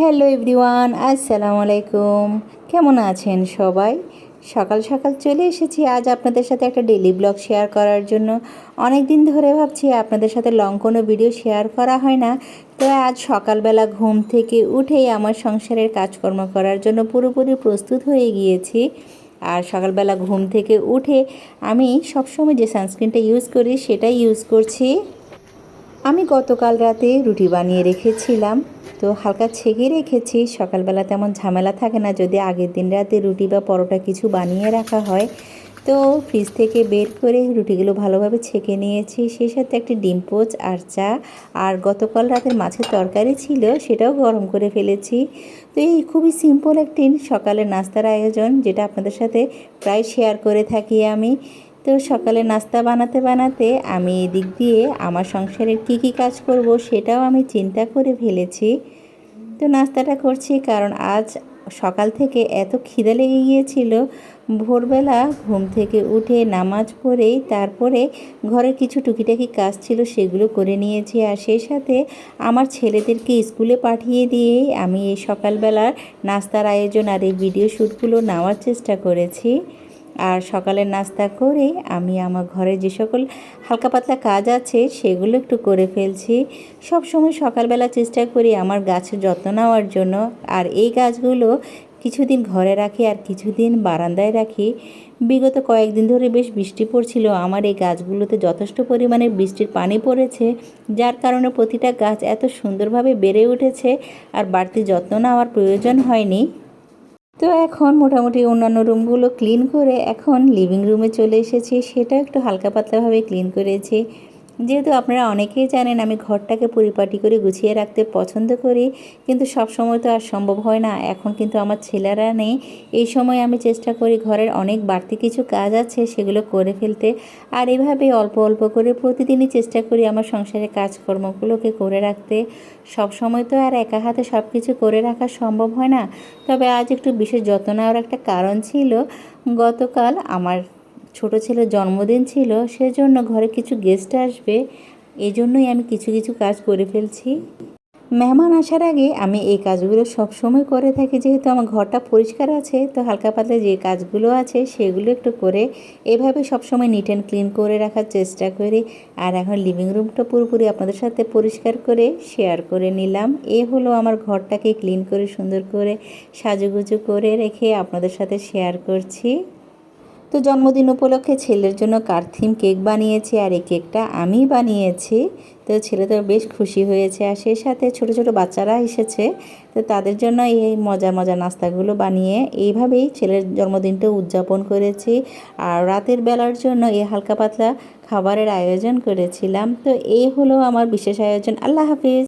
Hello everyone, আসসালামু আলাইকুম। কেমন আছেন সবাই? সকাল সকাল চলে এসেছি আজ আপনাদের সাথে একটা ডেলি ব্লগ শেয়ার করার জন্য। অনেক দিন ধরে ভাবছি আপনাদের সাথে লং কোনো ভিডিও শেয়ার করা হয় না। তো আজ সকালবেলা ঘুম থেকে উঠেই আমার সংসারের কাজকর্ম করার জন্য পুরোপুরি প্রস্তুত হয়ে গিয়েছি। আর সকালবেলা ঘুম থেকে উঠে আমি সবসময় যে সানস্ক্রিনটা ইউজ করি সেটাই ইউজ করছি। আমি গতকাল রাতে রুটি বানিয়ে রেখেছিলাম, তো হালকা ছেঁকে রেখেছি। সকালবেলা তেমন ঝামেলা থাকে না, যদি আগের দিন রাতে রুটি বা পরোটা কিছু বানিয়ে রাখা হয়। তো ফ্রিজ থেকে বের করে রুটিগুলো ভালোভাবে ছেঁকে নিয়েছি। সেই সাথে একটি ডিম পোচ, আর চা, আর গতকাল রাতের মাছের তরকারি ছিল, সেটাও গরম করে ফেলেছি। তো এই খুবই সিম্পল একটি সকালের নাস্তার আয়োজন, যেটা আপনাদের সাথে প্রায় শেয়ার করে থাকি আমি। তো সকালে নাস্তা বানাতে বানাতে আমি এদিক দিয়ে আমার সংসারের কি কি কাজ করব সেটাও আমি চিন্তা করে ফেলেছি। তো নাস্তাটা করছি কারণ আজ সকাল থেকে এত খিদে লেগে গিয়েছিল। ভোরবেলা ঘুম থেকে উঠে নামাজ পড়েই তারপরে ঘরের কিছু টুকিটাকি কাজ ছিল সেগুলো করে নিয়েছি আর সেই সাথে আমার ছেলেদেরকে স্কুলে পাঠিয়ে দিয়েই আমি এই সকালবেলার নাস্তার আয়োজন আর এই ভিডিও শ্যুটগুলো নেওয়ার চেষ্টা করেছি। আর সকালের নাস্তা করে আমি আমার ঘরে যে সকল হালকা পাতলা কাজ আছে সেগুলো একটু করে ফেলছি। সব সময় সকালবেলা চেষ্টা করি আমার গাছের যত্ন নেওয়ার জন্য। আর এই গাছগুলো কিছুদিন ঘরে রাখি আর কিছুদিন বারান্দায় রাখি। বিগত কয়েকদিন ধরে বেশ বৃষ্টি পড়ছিল। আমার এই গাছগুলোতে যথেষ্ট পরিমাণে বৃষ্টির পানি পড়েছে, যার কারণে প্রতিটা গাছ এত সুন্দরভাবে বেড়ে উঠেছে আর বাড়তি যত্ন নেওয়ার প্রয়োজন হয়নি। তো এখন মোটামুটি অন্যান্য রুমগুলো ক্লিন করে এখন লিভিং রুমে চলে এসেছি। সেটা একটু হালকা পাতলাভাবে ক্লিন করেছি। যেহেতু আপনারা অনেকেই জানেন আমি ঘরটাকে পরিপাটি করে গুছিয়ে রাখতে পছন্দ করি, কিন্তু সব সময় তো আর সম্ভব হয় না। এখন কিন্তু আমার ছেলেরা নেই। এই সময় আমি চেষ্টা করি ঘরের অনেক বাড়তি কিছু কাজ আছে সেগুলো করে ফেলতে। আর এভাবে অল্প অল্প করে প্রতিদিনই চেষ্টা করি আমার সংসারের কাজকর্মগুলোকে করে রাখতে। সব সময় তো আর একা হাতে সব কিছু করে রাখা সম্ভব হয় না। তবে আজ একটু বিশেষ যত্ন নেওয়ার একটা কারণ ছিল, গতকাল আমার ছোট ছেলের জন্মদিন ছিল, সেজন্য ঘরে কিছু গেস্ট আসবে। এই জন্যই আমি কিছু কিছু কাজ করে ফেলছি। মেহমান আসার আগে আমি এই কাজগুলো সব সময় করে থাকি। যেহেতু আমার ঘরটা পরিষ্কার আছে, তো হালকা পাতলা যে কাজগুলো আছে, সেগুলো একটু করে এভাবে সবসময় নিট অ্যান্ড ক্লিন করে রাখার চেষ্টা করি। আর এখন লিভিং রুমটা পুরোপুরি আপনাদের সাথে পরিষ্কার করে শেয়ার করে নিলাম। এ হলো আমার ঘরটাকে ক্লিন করে, সুন্দর করে সাজুগুজু করে রেখে আপনাদের সাথে শেয়ার করছি। তো জন্মদিন উপলক্ষে ছেলের জন্য কার্থিম কেক বানিয়েছি আর এই কেকটা আমি বানিয়েছি। তো ছেলে তো বেশ খুশি হয়েছে আর সেই সাথে ছোট ছোট বাচ্চারা এসেছে। তো তাদের জন্য এই মজা মজা নাস্তাগুলো বানিয়ে এইভাবেই ছেলের জন্মদিনটা উদযাপন করেছি। আর রাতের বেলার জন্য এই হালকা পাতলা খাবারের আয়োজন করেছিলাম। তো এই হলো আমার বিশেষ আয়োজন। আল্লাহ হাফিজ।